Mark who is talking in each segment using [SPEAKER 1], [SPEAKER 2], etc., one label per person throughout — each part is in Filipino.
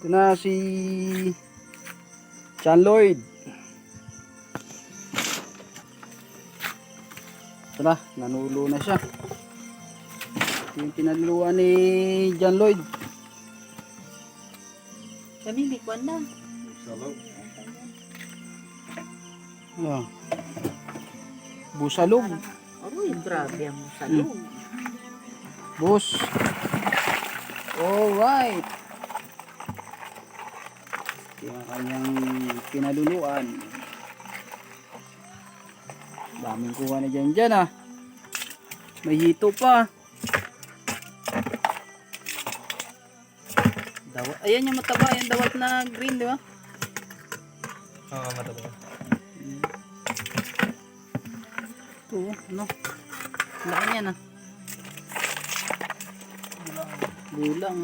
[SPEAKER 1] Ito na si John Lloyd. Ito na, nanulo na siya. Ito yung pinaluluan ni John Lloyd.
[SPEAKER 2] Kami, may kwan na.
[SPEAKER 1] Ah. Busalog.
[SPEAKER 2] Aroy, grabe ang salong.
[SPEAKER 1] Bus. Alright. Yung kanyang pinaluluan. Daming kuha na dyan dyan ah. May hito pa. Dawat. Ayan yung mataba. Yung dawat na green, di ba?
[SPEAKER 3] Oo, oh, mataba.
[SPEAKER 1] Ito, ano? Laki niyan ah. Bulang.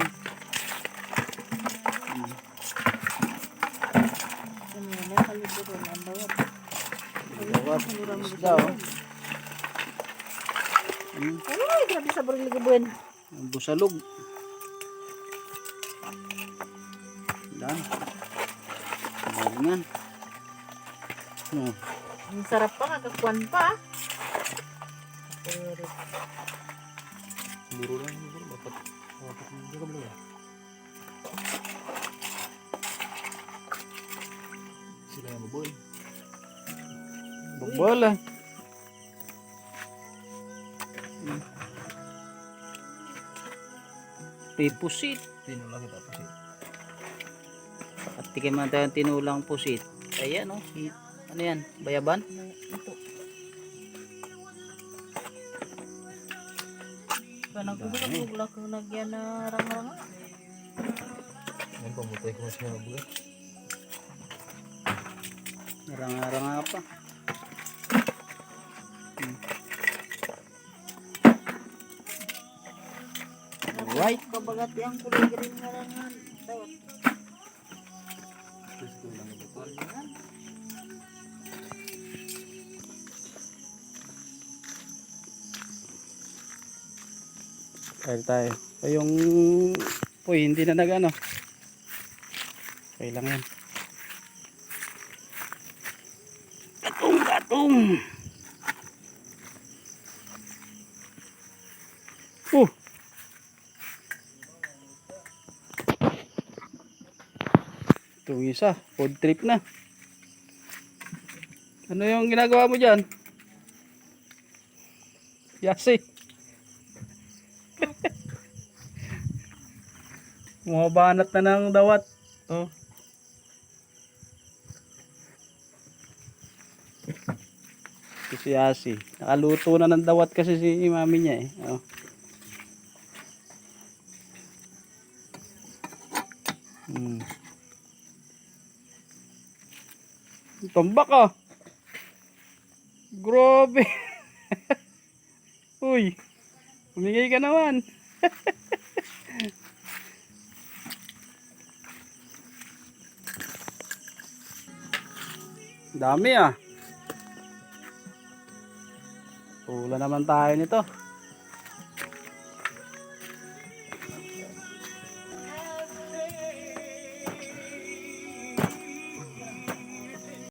[SPEAKER 2] Ano na, kaliburo ang bawat.
[SPEAKER 1] Dawat. Isda. Hmm,
[SPEAKER 2] Aroy, grabe sa ligabuen.
[SPEAKER 1] ang busalog. Dan. Galingan. Oh,
[SPEAKER 2] Ang sarap pa, kakakwan pa. Pero,
[SPEAKER 3] Buro lang buro. Dapat, dapat hindi belum ya? Sila yang baboy.
[SPEAKER 1] Bagbal ah. Hmm. May pusit.
[SPEAKER 3] Tinulang kita pa siya.
[SPEAKER 1] At tikim natin ang tinulang pusit. Ayan oh. Ano yan? Bayaban?
[SPEAKER 2] ito. Kanang kubulak-bulak kung nagyan na rang-rang.
[SPEAKER 3] Yan pamutay ko siya baboy.
[SPEAKER 1] Naranga-ranga pa. Alright.
[SPEAKER 2] Kabagat yung kulay green nga lang. Dawat.
[SPEAKER 3] Terus tulang
[SPEAKER 1] Kain tayo. O yung Uy, hindi na nagano. Okay lang yan. Katong, katong. Uh. Itong isa, food trip na. Ano yung ginagawa mo dyan? Yasi. Bumabanat na ng dawat. Oh. Si Asi. Nakaluto na ng dawat kasi si mami niya eh. Oh. Hmm. Tambak ah. Grabe. Uy. Humingay ka naman. Dami ah. Pula naman tayo nito.